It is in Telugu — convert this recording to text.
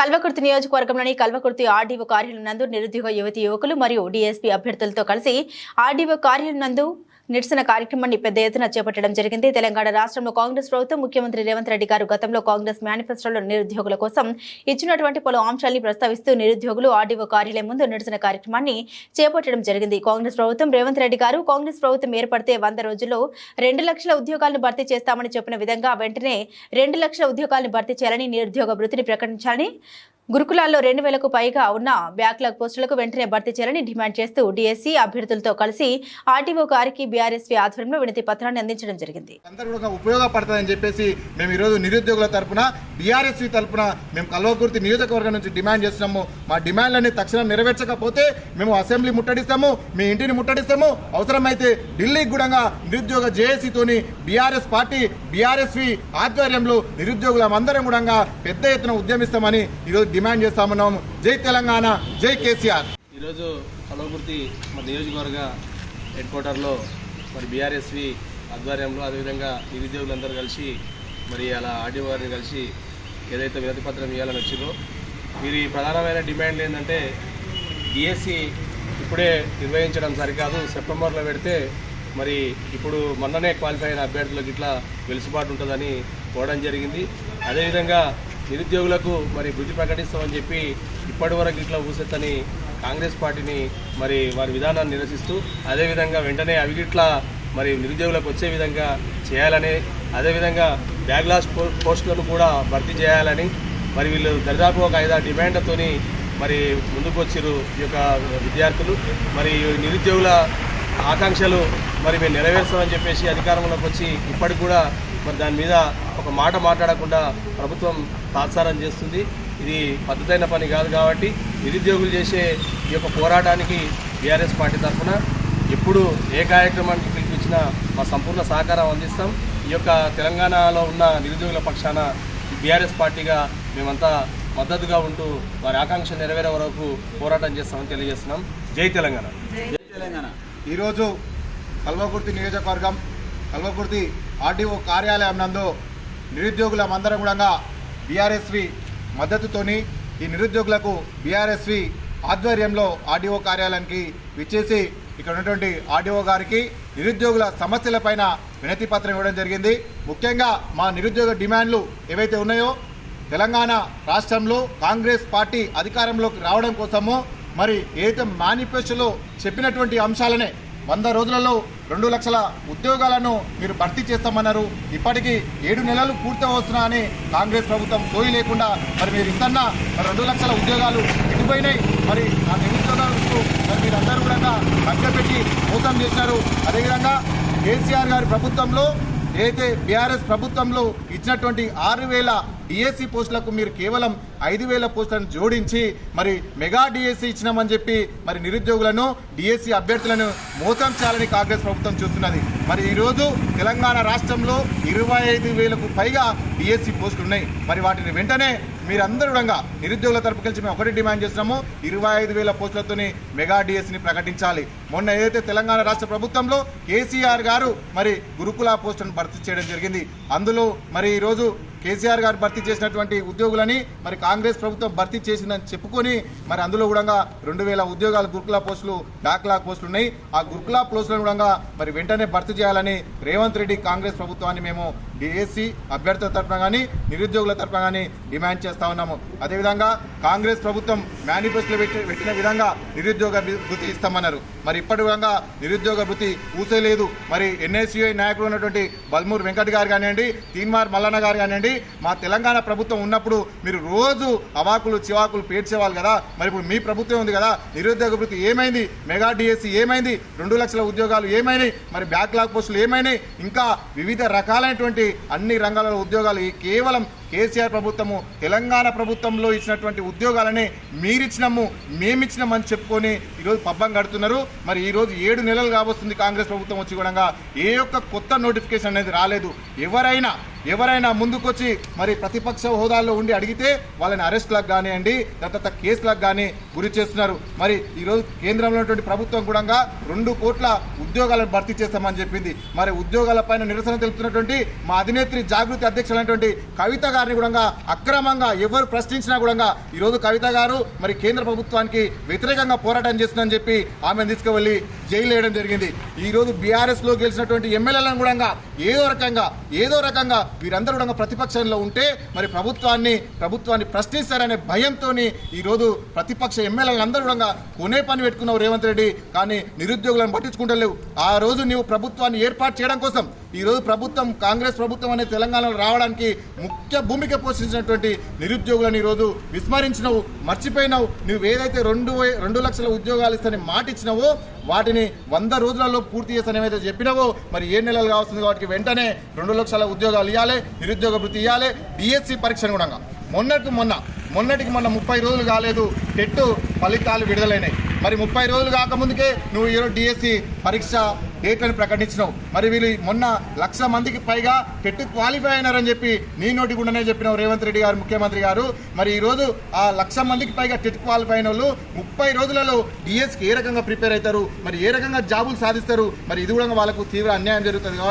కల్వకుర్తి నియోజకవర్గంలోని కల్వకుర్తి ఆర్డీఓ కార్యాలయం నందు నిరుద్యోగ యువతి యువకులు మరియు డీఎస్పీ అభ్యర్థులతో కలిసి ఆర్డీఓ కార్యాలయం నందు నిరసన కార్యక్రమాన్ని పెద్ద ఎత్తున చేపట్టడం జరిగింది. తెలంగాణ రాష్ట్రంలో కాంగ్రెస్ ప్రభుత్వం ముఖ్యమంత్రి రేవంత్ రెడ్డి గారు గతంలో కాంగ్రెస్ మేనిఫెస్టోలో నిరుద్యోగుల కోసం ఇచ్చినటువంటి పలు అంశాల్ని ప్రస్తావిస్తూ నిరుద్యోగులు ఆర్డీఓ కార్యాలయం ముందు నిరసన కార్యక్రమాన్ని చేపట్టడం జరిగింది. కాంగ్రెస్ ప్రభుత్వం రేవంత్ రెడ్డి గారు కాంగ్రెస్ ప్రభుత్వం ఏర్పడితే వంద రోజుల్లో రెండు లక్షల ఉద్యోగాలను భర్తీ చేస్తామని చెప్పిన విధంగా వెంటనే రెండు లక్షల ఉద్యోగాలను భర్తీ చేయాలని నిరుద్యోగ వృత్తిని ప్రకటించాలని గురుకులాల్లో రెండు వేలకు పైగా ఉన్న బ్యాక్లాగ్ పోస్టులకు వెంటనే భర్తీ చేయాలని డిమాండ్ చేస్తూ డిఎస్సీ అభ్యర్థులతో కలిసి ఆర్టీఓ గారికి బీఆర్ఎస్వి ఆధ్వర్యంలో వినతి పత్రాన్ని అందించడం జరిగింది. అందరూ ఉపయోగపడుతుందని చెప్పేసి మేము ఈరోజు నిరుద్యోగుల తరపున బీఆర్ఎస్వి తరపున మేము కల్వకుర్తి నియోజకవర్గం నుంచి డిమాండ్ చేస్తున్నాము. మా డిమాండ్లన్నీ తక్షణం నెరవేర్చకపోతే మేము అసెంబ్లీ ముట్టడిస్తాము మీ ఇంటిని ముట్టడిస్తాము. అవసరమైతే ఢిల్లీకి కూడా నిరుద్యోగ జేఏసీతోని బీఆర్ఎస్ పార్టీ బీఆర్ఎస్వి ఆధ్వర్యంలో నిరుద్యోగులం అందరం కూడా పెద్ద ఎత్తున ఉద్యమిస్తామని ఈరోజు డిమాండ్ చేస్తామన్నాము జై తెలంగాణ జై కేసీఆర్. ఈరోజు కలవకుర్తి మా నియోజకవర్గ హెడ్ క్వార్టర్లో మరి బీఆర్ఎస్వి ఆధ్వర్యంలో అదేవిధంగా నిరుద్యోగులందరూ కలిసి మరి అలా ఆర్డీఓ గారిని కలిసి ఏదైతే వినతి పత్రం ఇవ్వాలని వచ్చిందో వీరి ప్రధానమైన డిమాండ్ ఏంటంటే డిఎస్సి ఇప్పుడే నిర్వహించడం సరికాదు. సెప్టెంబర్లో పెడితే మరి ఇప్పుడు మొన్ననే క్వాలిఫై అయిన అభ్యర్థులకు ఇట్లా వెలుసుబాటు ఉంటుందని కోవడం జరిగింది. అదేవిధంగా నిరుద్యోగులకు మరి బుద్ధి ప్రకటిస్తామని చెప్పి ఇప్పటి వరకు ఇట్లా ఊసెత్తని కాంగ్రెస్ పార్టీని మరి వారి విధానాన్ని నిరసిస్తూ అదేవిధంగా వెంటనే అవి ఇట్లా మరి నిరుద్యోగులకు వచ్చే విధంగా చేయాలని అదేవిధంగా బ్యాక్లాస్ పోస్టులను కూడా భర్తీ చేయాలని మరి వీళ్ళు దరిదాపు ఒక ఐదారు డిమాండ్లతోని మరి ముందుకు వచ్చిర్రు ఈ యొక్క విద్యార్థులు. మరి నిరుద్యోగుల ఆకాంక్షలు మరి మేము నెరవేర్చామని చెప్పేసి అధికారంలోకి వచ్చి ఇప్పటికి కూడా మరి దాని మీద ఒక మాట మాట్లాడకుండా ప్రభుత్వం తాత్సారం చేస్తుంది. ఇది పద్ధతైన పని కాదు కాబట్టి నిరుద్యోగులు చేసే ఈ యొక్క పోరాటానికి బీఆర్ఎస్ పార్టీ తరఫున ఎప్పుడు ఏ కార్యక్రమానికి పిలిపించినా మా సంపూర్ణ సహకారం అందిస్తాం. ఈ యొక్క తెలంగాణలో ఉన్న నిరుద్యోగుల పక్షాన బీఆర్ఎస్ పార్టీగా మేమంతా మద్దతుగా ఉంటూ వారి ఆకాంక్ష నెరవేరే వరకు పోరాటం చేస్తామని తెలియజేస్తున్నాం. జై తెలంగాణ. జై తెలంగాణ. ఈరోజు కల్వకుర్తి నియోజకవర్గం కల్వకుర్తి ఆర్డీఓ కార్యాలయం నందు నిరుద్యోగులం అందరం కూడా బీఆర్ఎస్వి మద్దతుతోని ఈ నిరుద్యోగులకు బీఆర్ఎస్వి ఆధ్వర్యంలో ఆర్డీఓ కార్యాలయానికి విచ్చేసి ఇక్కడ ఉన్నటువంటి ఆర్డీఓ గారికి నిరుద్యోగుల సమస్యలపైన వినతి పత్రం ఇవ్వడం జరిగింది. ముఖ్యంగా మా నిరుద్యోగ డిమాండ్లు ఏవైతే ఉన్నాయో తెలంగాణ రాష్ట్రంలో కాంగ్రెస్ పార్టీ అధికారంలోకి రావడం కోసము మరి ఏదైతే మేనిఫెస్టోలో చెప్పినటువంటి అంశాలనే వంద రోజులలో రెండు లక్షల ఉద్యోగాలను మీరు భర్తీ చేస్తామన్నారు. ఇప్పటికీ ఏడు నెలలు పూర్తి వస్తున్నా అని కాంగ్రెస్ ప్రభుత్వం సోయి లేకుండా మరి మీరు ఇస్తున్న రెండు లక్షల ఉద్యోగాలు ఎగిపోయినాయి మరి ఆ నిరుద్యోగాలకు మరి మీరందరూ కూడా పెట్టి మోసం చేశారు. అదేవిధంగా కేసీఆర్ గారి ప్రభుత్వంలో ఏదైతే బీఆర్ఎస్ ప్రభుత్వంలో ఇచ్చినటువంటి ఆరు వేల డిఎస్సి పోస్టులకు మీరు కేవలం ఐదు వేల పోస్టులను జోడించి మరి మెగా డిఎస్సి ఇచ్చినామని చెప్పి మరి నిరుద్యోగులను డిఎస్సి అభ్యర్థులను మోసం చేయాలని కాంగ్రెస్ ప్రభుత్వం చూస్తున్నది. మరి ఈరోజు తెలంగాణ రాష్ట్రంలో ఇరవై ఐదు వేలకు పైగా డిఎస్సి పోస్టులు ఉన్నాయి మరి వాటిని వెంటనే మీరందరూ కూడా నిరుద్యోగుల తరపు కలిసి మేము ఒకటి డిమాండ్ చేస్తున్నాము. ఇరవై ఐదు వేల పోస్టులతోనే మెగా డిఎస్ని ప్రకటించాలి. మొన్న ఏదైతే తెలంగాణ రాష్ట్ర ప్రభుత్వంలో కేసీఆర్ గారు మరి గురుకుల పోస్టును భర్తీ చేయడం జరిగింది. అందులో మరి ఈరోజు కేసీఆర్ గారు భర్తీ చేసినటువంటి ఉద్యోగులని మరి కాంగ్రెస్ ప్రభుత్వం భర్తీ చేసిందని చెప్పుకొని మరి అందులో కూడా రెండు వేల ఉద్యోగాలు గురుకుల పోస్టులు బ్యాక్లాగ్ పోస్టులు ఉన్నాయి. ఆ గురుకులా పోస్టులను కూడా మరి వెంటనే భర్తీ చేయాలని రేవంత్ రెడ్డి కాంగ్రెస్ ప్రభుత్వాన్ని మేము డిఎస్సి అభ్యర్థుల తరఫున కానీ నిరుద్యోగుల తరఫున కానీ డిమాండ్ చేస్తా ఉన్నాము. అదేవిధంగా కాంగ్రెస్ ప్రభుత్వం మేనిఫెస్టోలో పెట్టి పెట్టిన విధంగా నిరుద్యోగ భృతి ఇస్తామన్నారు. మరి ఇప్పటి విధంగా నిరుద్యోగ భృతి ఊసేలేదు. మరి ఎన్ఎస్యుఐ నాయకుడు ఉన్నటువంటి బల్మూర్ వెంకట్ గారు కానివ్వండి తీన్మార్ మల్లన్న గారు కానివ్వండి మా తెలంగాణ ప్రభుత్వం ఉన్నప్పుడు మీరు రోజు అవాకులు చివాకులు పేర్చేవాళ్ళు కదా. మరి ఇప్పుడు మీ ప్రభుత్వం ఉంది కదా. నిరుద్యోగ భృతి ఏమైంది? మెగా డిఎస్సి ఏమైంది? రెండు లక్షల ఉద్యోగాలు ఏమైనాయి మరి బ్యాక్లాగ్ పోస్టులు ఏమైనాయి? ఇంకా వివిధ రకాలైనటువంటి అన్ని రంగాల ఉద్యోగాలు కేవలం కేసీఆర్ ప్రభుత్వము తెలంగాణ ప్రభుత్వంలో ఇచ్చినటువంటి ఉద్యోగాలని మీరిచ్చినాము మేమిచ్చినామని చెప్పుకొని ఈరోజు పబ్బం కడుతున్నారు. మరి ఈరోజు ఏడు నెలలు కాబోస్తుంది కాంగ్రెస్ ప్రభుత్వం వచ్చి కూడా ఏ ఒక్క కొత్త నోటిఫికేషన్ అనేది రాలేదు. ఎవరైనా ఎవరైనా ముందుకొచ్చి మరి ప్రతిపక్ష హోదాలో ఉండి అడిగితే వాళ్ళని అరెస్ట్లకు కానివ్వండి తర్వాత కేసులకు కానీ గురి చేస్తున్నారు. మరి ఈరోజు కేంద్రంలో ఉన్నటువంటి ప్రభుత్వం కూడా రెండు కోట్ల ఉద్యోగాలను భర్తీ చేస్తామని చెప్పింది. మరి ఉద్యోగాలపైన నిరసన తెలుపుతున్నటువంటి మా అధినేత్రి జాగృతి అధ్యక్షులైనటువంటి కవిత గారిని కూడా అక్రమంగా ఎవరు ప్రశ్నించినా కూడా ఈరోజు కవిత గారు మరి కేంద్ర ప్రభుత్వానికి వ్యతిరేకంగా పోరాటం చేస్తుందని చెప్పి ఆమెను తీసుకువెళ్ళి జైలు వేయడం జరిగింది. ఈ రోజు బీఆర్ఎస్లో గెలిచినటువంటి ఎమ్మెల్యేలను కూడా ఏదో రకంగా ఏదో రకంగా వీరందరూ కూడా ప్రతిపక్షంలో ఉంటే మరి ప్రభుత్వాన్ని ప్రభుత్వాన్ని ప్రశ్నిస్తారనే భయంతో ఈ రోజు ప్రతిపక్ష ఎమ్మెల్యేలు అందరూ కూడా కొనే పని పెట్టుకున్నావు రేవంత్ రెడ్డి. కానీ నిరుద్యోగులను పట్టించుకుంటలేవు. ఆ రోజు నీవు ప్రభుత్వాన్ని ఏర్పాటు చేయడం కోసం ఈరోజు ప్రభుత్వం కాంగ్రెస్ ప్రభుత్వం అనే తెలంగాణలో రావడానికి ముఖ్య భూమిక పోషించినటువంటి నిరుద్యోగులను ఈ రోజు విస్మరించినవు మర్చిపోయినావు. నువ్వు ఏదైతే రెండు వే- రెండు లక్షల ఉద్యోగాలు ఇస్తానని మాట ఇచ్చినావో వాటిని వంద రోజులలో పూర్తి చేస్తాను ఏమైతే చెప్పినావో మరి ఏ నెలలు కావాల్సింది కాబట్టి వెంటనే రెండు లక్షల ఉద్యోగాలు ఇవ్వాలి నిరుద్యోగ వృత్తి ఇవ్వాలి డిఎస్సి పరీక్షను కూడా మొన్నటికి మొన్న మొన్నటికి మొన్న ముప్పై రోజులు కాలేదు టెట్టు ఫలితాలు విడుదలైనాయి. మరి ముప్పై రోజులు కాకముందుకే నువ్వు ఈరోజు డిఎస్సి పరీక్ష డేట్లను ప్రకటించినావు. మరి వీళ్ళు మొన్న లక్ష మందికి పైగా టెట్ క్వాలిఫై అయినారని చెప్పి నీ నోటి గుండనే చెప్పినావు రేవంత్ రెడ్డి గారు ముఖ్యమంత్రి గారు. మరి ఈ రోజు ఆ లక్ష మందికి పైగా టెట్ క్వాలిఫై అయిన వాళ్ళు ముప్పై రోజులలో డిఎస్కి ఏ రకంగా ప్రిపేర్ అవుతారు? మరి ఏ రకంగా జాబులు సాధిస్తారు? మరి ఇది కూడా వాళ్ళకు తీవ్ర అన్యాయం జరుగుతుంది.